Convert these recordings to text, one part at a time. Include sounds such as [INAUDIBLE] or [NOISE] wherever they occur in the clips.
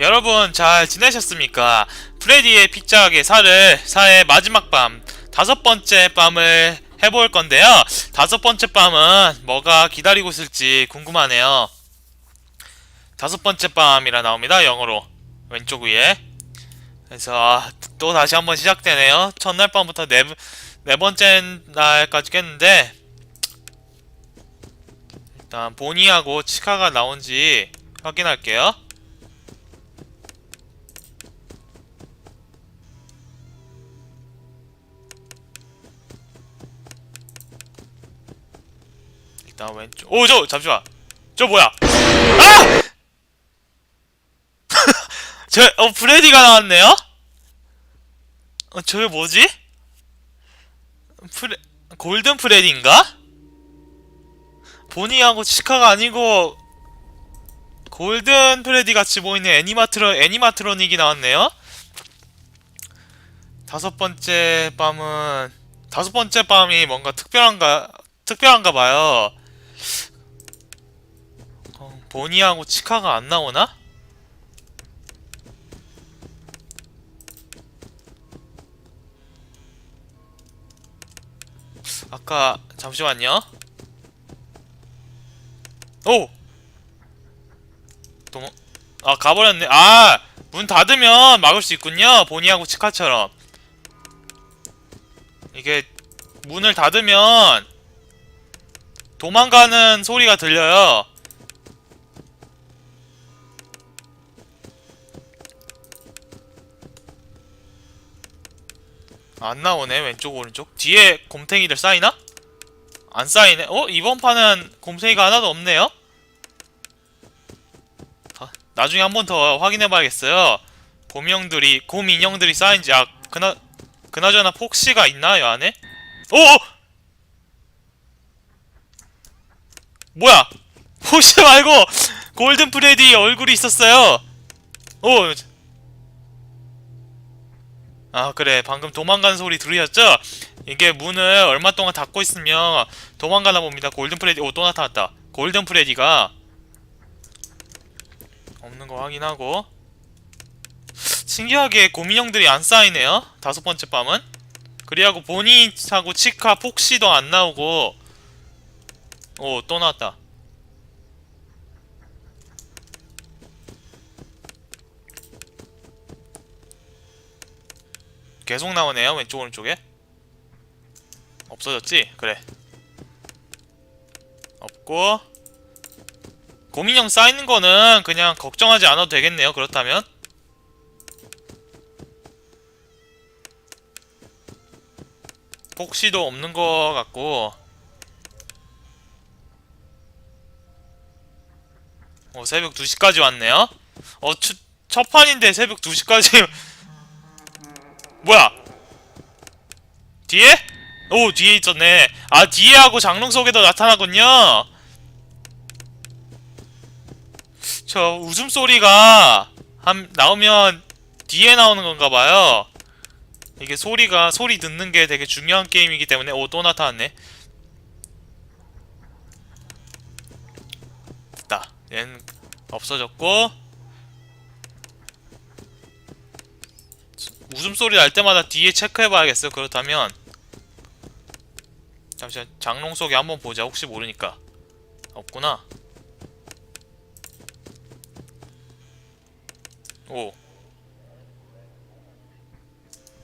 여러분 잘 지내셨습니까? 프레디의 픽자하게 살을 사의 마지막 밤 다섯 번째 밤을 해볼 건데요. 다섯 번째 밤은 뭐가 기다리고 있을지 궁금하네요. 다섯 번째 밤이라 나옵니다. 영어로 왼쪽 위에. 그래서 또 다시 한번 시작되네요. 첫날 밤부터 네, 네 번째 날까지 깼는데 일단 보니하고 치카가 나온지 확인할게요. 일단 왼쪽. 오, 저 잠시만. 저 뭐야? 아! [LAUGHS] 저, 어, 프레디가 나왔네요? 어, 저게 뭐지? 프레, 골든 프레디인가? 보니하고 치카가 아니고, 골든 프레디 같이 보이는 애니마트로, 애니마트로닉이 나왔네요? 다섯 번째 밤은, 다섯 번째 밤이 뭔가 특별한가, 특별한가 봐요. 어, 보니하고 치카가 안 나오나? 아까 잠시만요. 오. 도아 가버렸네. 아 문 닫으면 막을 수 있군요. 보니하고 치카처럼. 이게 문을 닫으면 도망가는 소리가 들려요. 안 나오네 왼쪽 오른쪽 뒤에 곰탱이들 쌓이나? 안 쌓이네 어? 이번 판은 곰탱이가 하나도 없네요? 아, 나중에 한 번 더 확인해봐야겠어요 곰형들이 곰인형들이 쌓인지 아 그나 그나저나 폭시가 있나 요 안에? 오! 뭐야? 폭시 말고 골든 프레디 얼굴이 있었어요? 오. 아 그래. 방금 도망가는 소리 들으셨죠? 이게 문을 얼마 동안 닫고 있으면 도망가나 봅니다. 골든 프레디. 오 또 나타났다. 골든 프레디가 없는 거 확인하고. 신기하게 고민형들이 안 쌓이네요. 다섯 번째 밤은. 그리하고 보니하고 치카 폭시도 안 나오고 오 또 나왔다. 계속 나오네요 왼쪽 오른쪽에? 없어졌지? 그래. 없고. 고민형 쌓이는 거는 그냥 걱정하지 않아도 되겠네요 그렇다면. 폭시도 없는 거 같고 어 새벽 2시까지 왔네요. 어 첫, 첫 판인데 새벽 2시까지. [LAUGHS] 뭐야? 뒤에? 오 뒤에 있었네. 아 뒤에 하고 장롱 속에도 나타나군요. 저 웃음소리가 한 나오면 뒤에 나오는 건가 봐요. 이게 소리가 소리 듣는 게 되게 중요한 게임이기 때문에 오 또 나타났네. 됐다. 얘는 없어졌고. 웃음소리 날 때마다 뒤에 체크해봐야겠어요 그렇다면. 잠시만 장롱 속에 한번 보자. 혹시 모르니까. 없구나. 오.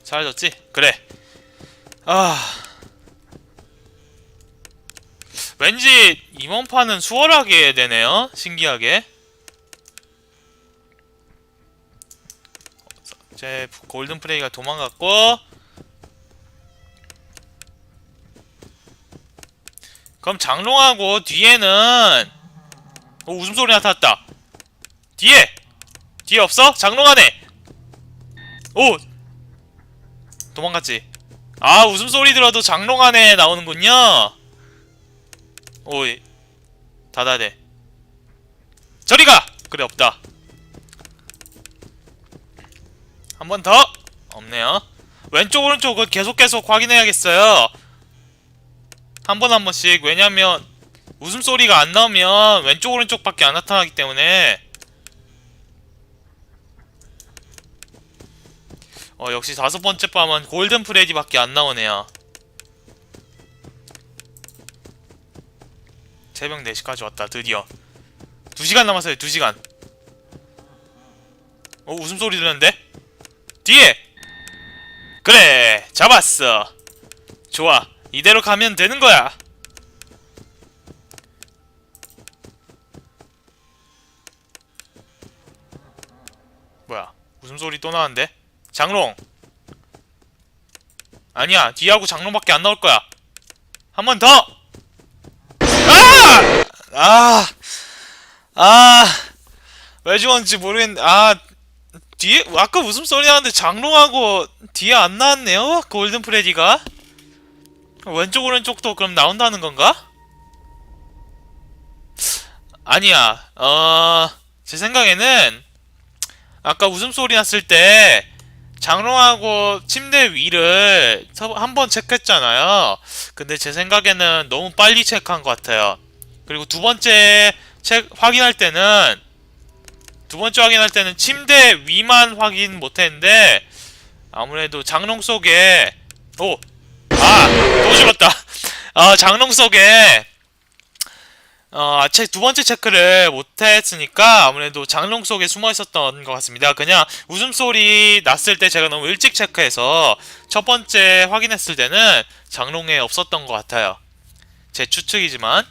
사라졌지? 그래. 아. 왠지 이번 판은 수월하게 되네요. 신기하게 제 골든 프레이가 도망갔고. 그럼 장롱하고 뒤에는 오 웃음소리 나타났다. 뒤에! 뒤에 없어? 장롱 안에! 오! 도망갔지. 아 웃음소리 들어도 장롱 안에 나오는군요. 오이 닫아야 돼. 저리가! 그래 없다 한 번 더! 없네요. 왼쪽 오른쪽은 계속 계속 확인해야겠어요. 한 번 한 번씩 왜냐면 웃음소리가 안 나오면 왼쪽 오른쪽밖에 안 나타나기 때문에 어, 역시 다섯 번째 밤은 골든 프레디밖에 안 나오네요. 새벽 4시까지 왔다, 드디어. 2시간 남았어요, 2시간. 어, 웃음소리 들렸는데? 뒤에! 그래, 잡았어. 좋아, 이대로 가면 되는 거야. 뭐야, 웃음소리 또 나왔는데? 장롱! 아니야, 뒤하고 장롱밖에 안 나올 거야. 한 번 더! 아! 아! 아! 왜 죽었는지 모르겠는데, 아, 뒤에, 아까 웃음소리 나는데 장롱하고 뒤에 안 나왔네요? 골든 프레디가? 왼쪽, 오른쪽도 그럼 나온다는 건가? 아니야, 어, 제 생각에는, 아까 웃음소리 났을 때, 장롱하고 침대 위를 한번 체크했잖아요. 근데 제 생각에는 너무 빨리 체크한 것 같아요. 그리고 두 번째 체 확인할 때는 두 번째 확인할 때는 침대 위만 확인 못했는데 아무래도 장롱 속에 오 아 또 죽었다. 아 장롱 속에 어, 체, 두 번째 체크를 못했으니까 아무래도 장롱 속에 숨어 있었던 것 같습니다. 그냥 웃음소리 났을 때 제가 너무 일찍 체크해서 첫 번째 확인했을 때는 장롱에 없었던 것 같아요. 제 추측이지만.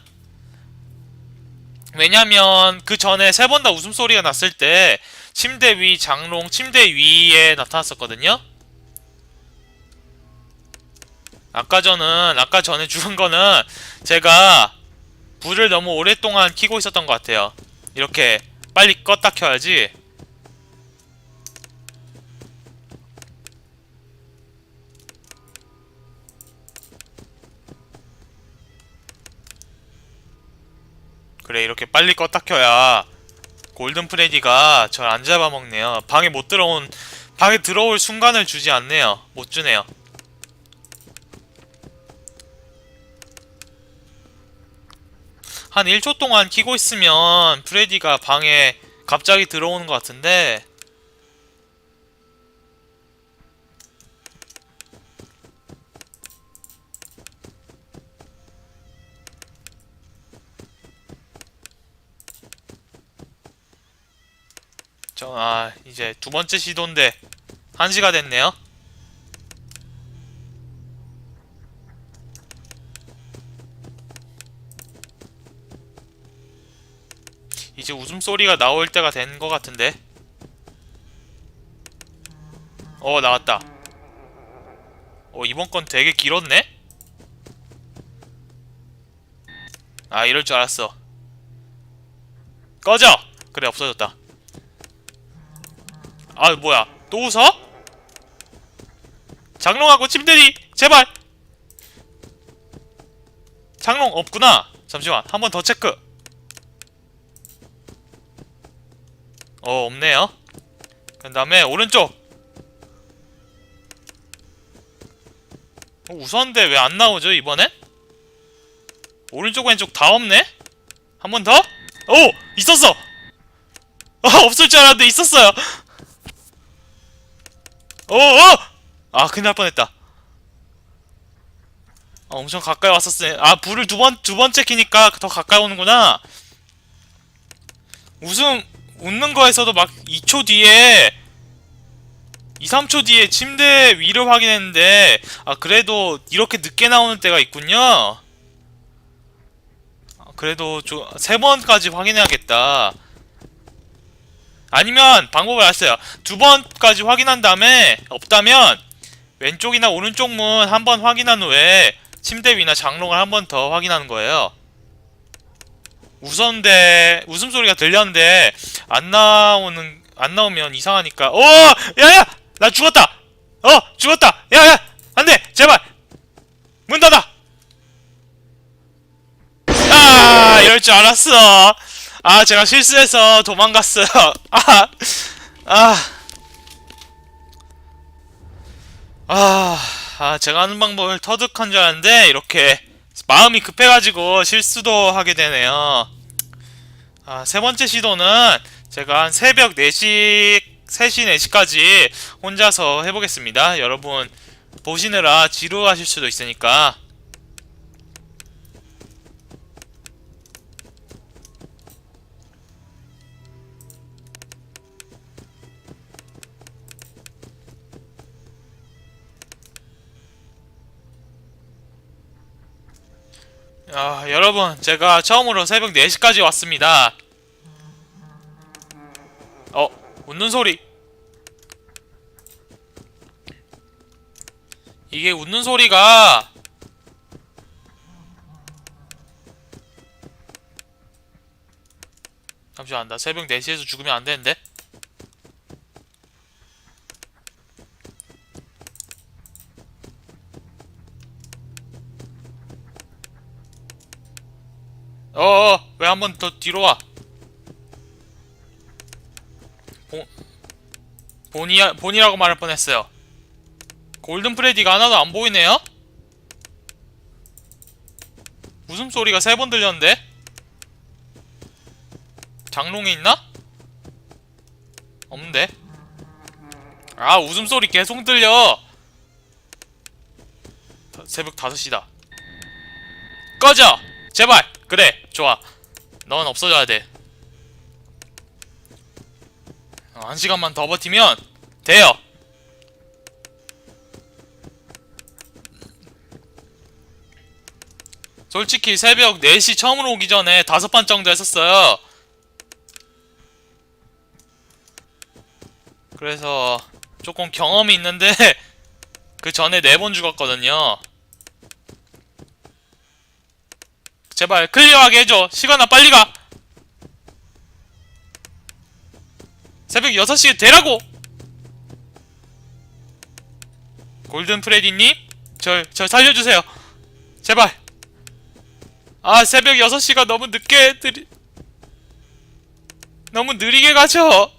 왜냐면 그 전에 세 번 다 웃음소리가 났을 때 침대 위, 장롱, 침대 위에 나타났었거든요. 아까 전은, 아까 전에 죽은 거는 제가 불을 너무 오랫동안 켜고 있었던 것 같아요. 이렇게 빨리 껐다 켜야지. 그래 이렇게 빨리 껐다 켜야 골든 프레디가 절 안 잡아먹네요. 방에 못 들어온 방에 들어올 순간을 주지 않네요. 못 주네요. 한 1초 동안 키고 있으면 프레디가 방에 갑자기 들어오는 것 같은데 저, 아, 이제 두 번째 시도인데, 한시가 됐네요. 이제 웃음소리가 나올 때가 된 것 같은데. 어, 나왔다. 어, 이번 건 되게 길었네? 아, 이럴 줄 알았어. 꺼져! 그래, 없어졌다. 아 뭐야 또 웃어? 장롱하고 침대리 제발 장롱 없구나 잠시만 한 번 더 체크 어 없네요 그 다음에 오른쪽 어, 웃었는데 왜 안 나오죠 이번엔? 오른쪽 왼쪽 다 없네? 한 번 더? 오! 있었어! 어, [LAUGHS] 없을 줄 알았는데 있었어요 어어! 아 큰일 날 뻔했다. 아, 엄청 가까이 왔었어요. 아 불을 두 번 두 번째 키니까 더 가까이 오는구나. 웃음 웃는 거에서도 막 2초 뒤에 2, 3초 뒤에 침대 위를 확인했는데 아 그래도 이렇게 늦게 나오는 때가 있군요. 아, 그래도 세 번까지 확인해야겠다 아니면 방법을 알았어요. 두 번까지 확인한 다음에 없다면 왼쪽이나 오른쪽 문 한 번 확인한 후에 침대 위나 장롱을 한 번 더 확인하는 거예요. 웃었는데 웃음소리가 들렸는데 안 나오는 안 나오면 이상하니까 어 야야 나 죽었다. 어 죽었다. 야야 안돼. 제발. 문 닫아. 아 이럴 줄 알았어 아, 제가 실수해서 도망갔어요. [LAUGHS] 아, 아, 아, 아, 제가 하는 방법을 터득한 줄 알았는데, 이렇게 마음이 급해가지고 실수도 하게 되네요. 아, 세 번째 시도는 제가 한 새벽 4시 3시, 4시까지 혼자서 해보겠습니다. 여러분 보시느라 지루하실 수도 있으니까 아, 여러분, 제가 처음으로 새벽 4시까지 왔습니다. 어, 웃는 소리. 이게 웃는 소리가 잠시만, 나 새벽 4시에서 죽으면 안 되는데? 어어 왜 한 번 더 뒤로 와 본, 본이, 본이라고 말할 뻔했어요 골든 프레디가 하나도 안 보이네요? 웃음소리가 세 번 들렸는데? 장롱에 있나? 없는데? 아 웃음소리 계속 들려 다- 새벽 5시다 꺼져! 제발! 그래 좋아. 넌 없어져야 돼. 어, 한 시간만 더 버티면 돼요. 솔직히 새벽 4시 처음으로 오기 전에 다섯 판 정도 했었어요. 그래서 조금 경험이 있는데 [LAUGHS] 그 전에 네 번 죽었거든요 제발 클리어하게 해줘. 시간아 빨리 가. 새벽 6시에 되라고. 골든 프레디님 절, 절 살려주세요. 제발. 아 새벽 6시가 너무 늦게 들이 너무 느리게 가죠.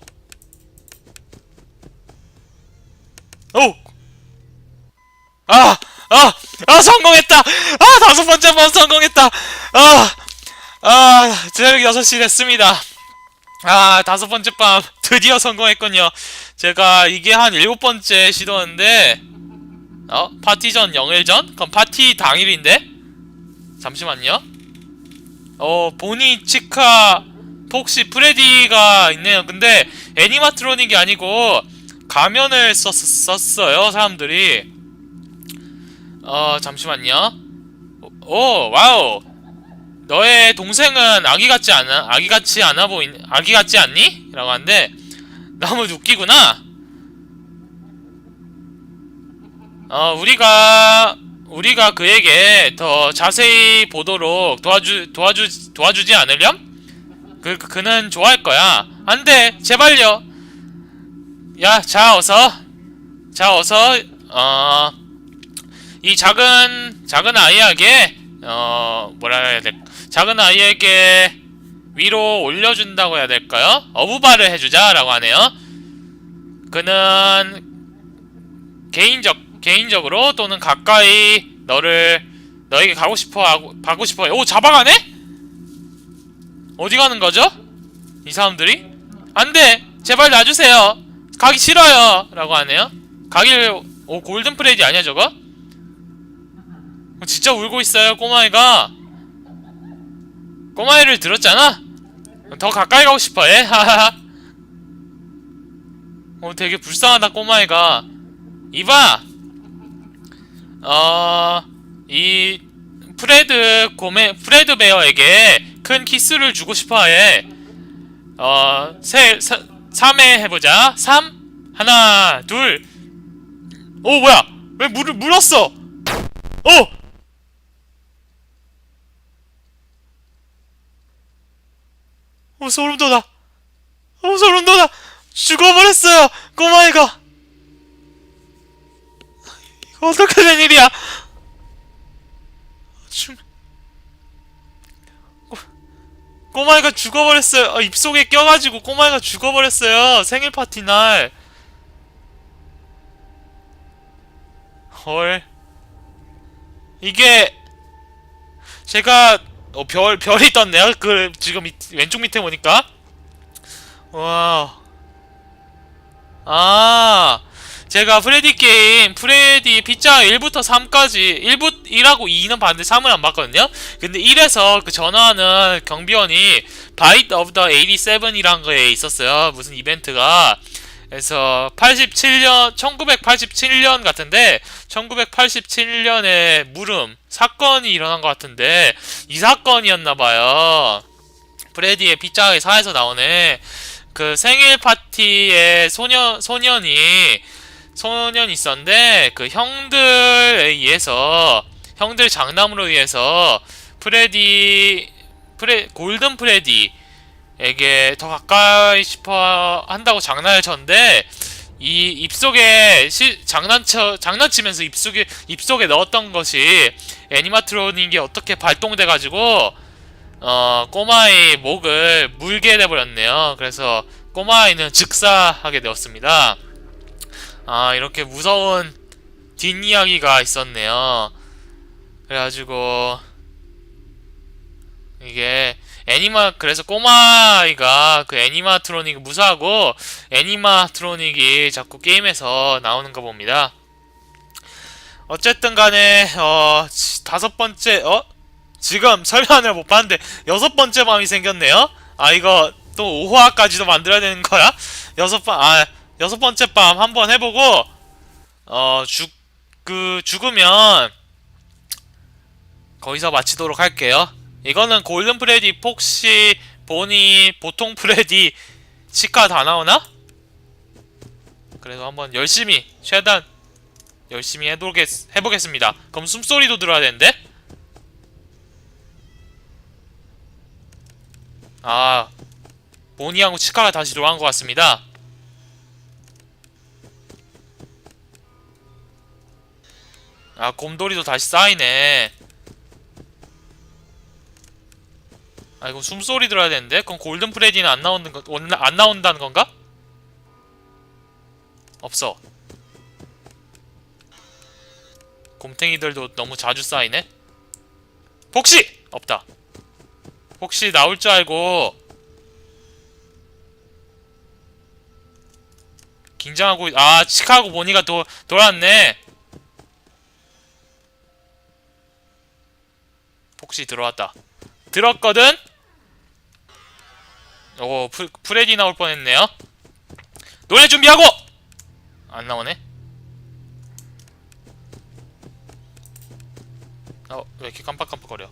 오! 아! 아! 아 성공했다! 아 다섯 번째 번 성공했다! 아! 아 새벽 6시 됐습니다 아 다섯 번째 밤 드디어 성공했군요 제가 이게 한 일곱 번째 시도였는데 어? 파티전 0일전? 그럼 파티 당일인데? 잠시만요 어 보니 치카 폭시 프레디가 있네요 근데 애니마트로닉이 아니고 가면을 썼, 썼어요 사람들이 어 잠시만요 오, 오 와우 너의 동생은 아기 같지 않아 아기 같지 않아 보이 아기 같지 않니? 라고 하는데 너무 웃기구나 어 우리가 우리가 그에게 더 자세히 보도록 도와주 도와주 도와주지 않으렴? 그 그- 그는 좋아할 거야. 안돼 제발요. 야 자 어서 자 어서 어 이 작은 작은 아이에게 어 뭐라 해야 돼 작은 아이에게 위로 올려준다고 해야 될까요? 어부바를 해주자라고 하네요. 그는 개인적 개인적으로 또는 가까이 너를 너에게 가고 싶어 하고 가고 싶어. 오 잡아가네? 어디 가는 거죠? 이 사람들이? 안 돼 제발 놔주세요. 가기 싫어요.라고 하네요. 가길 오 골든 프레디 아니야 저거? 어, 진짜 울고 있어요 꼬마애가. 꼬마애를 들었잖아. 더 가까이 가고 싶어 해. 하하하. 어 되게 불쌍하다 꼬마애가. 이봐. 어, 이 프레드 고메 프레드 베어에게 큰 키스를 주고 싶어 해. 어, 세, 사, 3회 해보자. 3 하나, 둘. 오 뭐야? 왜 물을 물었어? 오! 오 소름 돋아. 오 소름 돋아. 죽어버렸어요. 꼬마애가. 이거 어떻게 된 일이야? 춤. 꼬- 꼬마애가 죽어버렸어요. 아, 입속에 껴가지고 꼬마애가 죽어버렸어요. 생일 파티 날. 헐. 이게 제가 어, 별 별이 떴네요. 그 지금 밑- 왼쪽 밑에 보니까 와. 아, 제가 프레디 게임, 프레디 피자 1부터 3까지, 1부, 1하고 2는 봤는데 3은 안 봤거든요? 근데 1에서 그 전화하는 경비원이 바이트 오브 더 87이란 거에 있었어요. 무슨 이벤트가. 그래서 87년, 1987년 같은데, 1987년에 물음, 사건이 일어난 것 같은데, 이 사건이었나 봐요. 프레디의 피자의 사에서 나오네. 그 생일 파티에 소년 소년이 소년이 있었는데 그 형들에 의해서 형들 장남으로 의해서 프레디 프레 골든 프레디 에게 더 가까이 싶어 한다고 장난을 쳤는데 이 입속에 시, 장난쳐 장난치면서 입속에 입속에 넣었던 것이 애니마트로닉이 어떻게 발동돼 가지고 어, 꼬마의 목을 물게 돼 버렸네요. 그래서 꼬마아이는 즉사하게 되었습니다. 아, 이렇게 무서운 뒷이야기가 있었네요. 그래가지고, 이게, 애니마, 그래서 꼬마아이가 그 애니마트로닉을 무사하고, 애니마트로닉이 자꾸 게임에서 나오는 거 봅니다. 어쨌든 간에, 어, 지- 다섯 번째, 어? 지금 설명을 못 봤는데 여섯 번째 밤이 생겼네요. 아 이거 또 5화까지도 만들어야 되는 거야? 여섯 번, 아 여섯 번째 밤 한번 해보고 어죽 그 죽으면 거기서 마치도록 할게요. 이거는 골든 프레디, 폭시, 보니, 보통 프레디, 치카 다 나오나? 그래도 한번 열심히 최대한 열심히 해보겠, 해보겠습니다. 그럼 숨소리도 들어야 되는데? 아, 보니하고 치카가 다시 돌아온 것 같습니다. 아, 곰돌이도 다시 쌓이네. 아, 이거 숨소리 들어야 되는데? 그럼 골든 프레디는 안 나오는 거, 온- 안 나온다는 건가? 없어. 곰탱이들도 너무 자주 쌓이네? 복시! 없다. 혹시 나올 줄 알고 긴장하고 있- 아 치카고 보니가 도, 돌았네 혹시 들어왔다 들었거든 오 프, 프레디 나올 뻔했네요 노래 준비하고 안 나오네 어 왜 이렇게 깜빡깜빡거려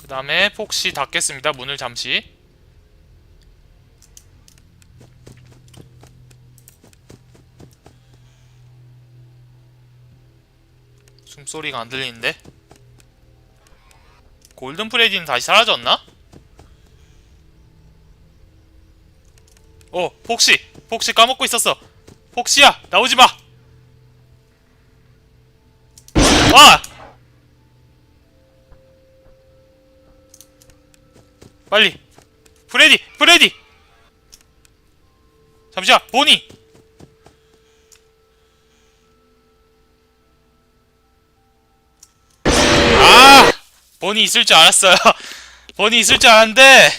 그 다음에 폭시 닫겠습니다. 문을 잠시. 소리가 안 들리는데? 골든 프레디는 다시 사라졌나? 어, 폭시! 폭시 까먹고 있었어! 폭시야! 나오지 마! 아! 빨리 프레디 프레디 잠시만 보니 아 보니 있을 줄 알았어요 [LAUGHS] 보니 있을 줄 알았는데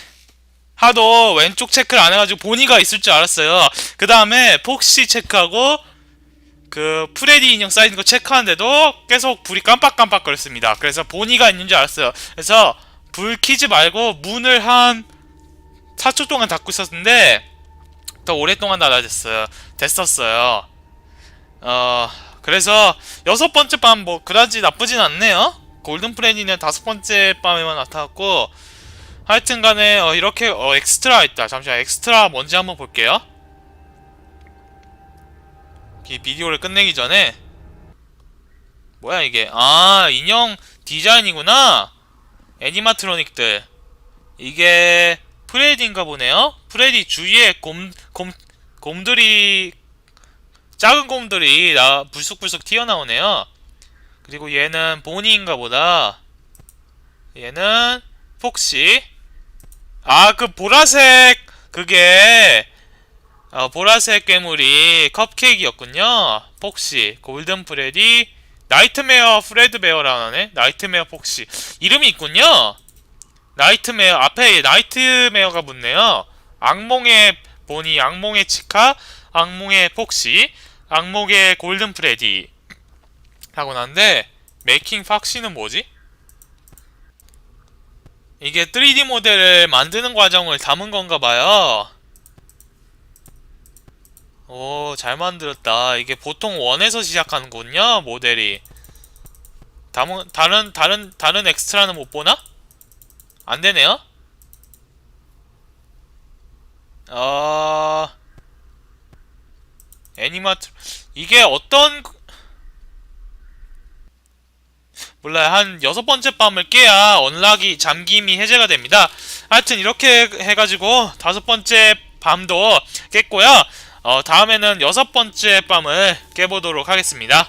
하도 왼쪽 체크를 안 해가지고 보니가 있을 줄 알았어요 그 다음에 폭시 체크하고 그 프레디 인형 쌓이는 거 체크하는데도 계속 불이 깜빡깜빡 거렸습니다 그래서 보니가 있는 줄 알았어요 그래서 불 켜지 말고 문을 한 4초 동안 닫고 있었는데 더 오랫동안 닫아졌어요. 됐었어요. 어 그래서 여섯 번째 밤 뭐 그다지 나쁘진 않네요. 골든 프레디는 다섯 번째 밤에만 나타났고 하여튼 간에 어, 이렇게 어, 엑스트라 있다. 잠시만 엑스트라 뭔지 한번 볼게요. 이 비디오를 끝내기 전에 뭐야 이게 아 인형 디자인이구나. 애니마트로닉들 이게 프레디인가 보네요. 프레디 주위에 곰, 곰, 곰들이 작은 곰들이 나 불쑥불쑥 튀어나오네요. 그리고 얘는 보니인가 보다. 얘는 폭시. 아, 그 보라색 그게 어, 보라색 괴물이 컵케이크였군요. 폭시, 골든 프레디, 나이트메어 프레드베어라는 애? 나이트메어 폭시. 이름이 있군요. 나이트메어 앞에 나이트메어가 붙네요. 악몽의 보니, 악몽의 치카, 악몽의 폭시, 악몽의 골든 프레디 하고 난데 메이킹 팍시는 뭐지? 이게 3D 모델을 만드는 과정을 담은 건가 봐요. 오, 잘 만들었다. 이게 보통 원에서 시작하는군요, 모델이. 다른, 다른, 다른, 다른 엑스트라는 못 보나? 안 되네요? 어, 애니마트, 이게 어떤, 몰라요. 한 여섯 번째 밤을 깨야 언락이 잠김이 해제가 됩니다. 하여튼 이렇게 해가지고 다섯 번째 밤도 깼고요. 어, 다음에는 여섯 번째 밤을 깨보도록 하겠습니다.